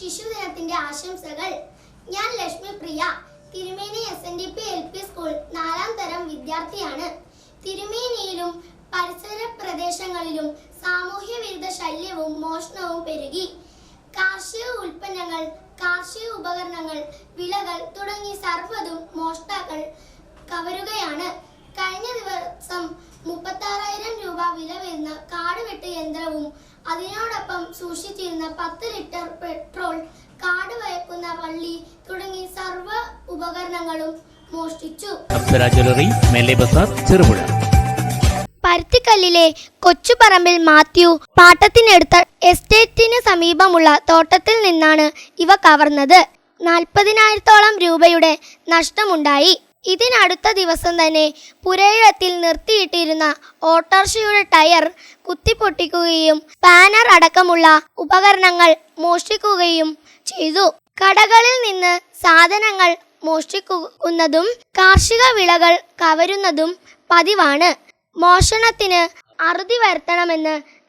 ശിശുദിനത്തിന്റെ ആശംസകൾ. ഞാൻ Lakshmi Priya. Thirumeni S N D P L P school നാലാം തരം വിദ്യാർത്ഥിയാണ്. തിരുമേനിയിലും പരിസര പ്രദേശങ്ങളിലും സാമൂഹ്യ വിരുദ്ധ ശല്യവും മോഷണവും പെരുകി. കാർഷിക ഉൽപ്പന്നങ്ങൾ കാർഷിക ഉപകരണങ്ങൾ വിളകൾ തുടങ്ങി സർവതും മോഷ്ടാക്കൾ കവരുകയാണ്. കഴിഞ്ഞ ദിവസം വില വരുന്ന കാടുവെട്ട് യന്ത്രവും അതിനോടൊപ്പം സൂക്ഷിച്ചിരുന്ന പത്ത് ലിറ്റർ പെട്രോൾ കാട് വയക്കുന്ന വള്ളി തുടങ്ങി സർവ ഉപകരണങ്ങളും മോഷ്ടിച്ചു. ചെറുപുഴ. പരുത്തിക്കല്ലിലെ കൊച്ചുപറമ്പിൽ മാത്യു പാട്ടത്തിനെടുത്ത എസ്റ്റേറ്റിന് സമീപമുള്ള തോട്ടത്തിൽ നിന്നാണ് ഇവ കവർന്നത്. നാൽപ്പതിനായിരത്തോളം രൂപയുടെ നഷ്ടമുണ്ടായി. ഇതിനടുത്ത ദിവസം തന്നെ പുരയിടത്തിൽ നിർത്തിയിട്ടിരുന്ന ഓട്ടോറിക്ഷയുടെ ടയർ കുത്തിപ്പൊട്ടിക്കുകയും പാനർ അടക്കമുള്ള ഉപകരണങ്ങൾ മോഷ്ടിക്കുകയും ചെയ്തു. കടകളിൽ നിന്ന് സാധനങ്ങൾ മോഷ്ടിക്കുന്നതും കാർഷിക വിളകൾ കവരുന്നതും പതിവാണ്. മോഷണത്തിന് അറുതി വരുത്തണമെന്ന്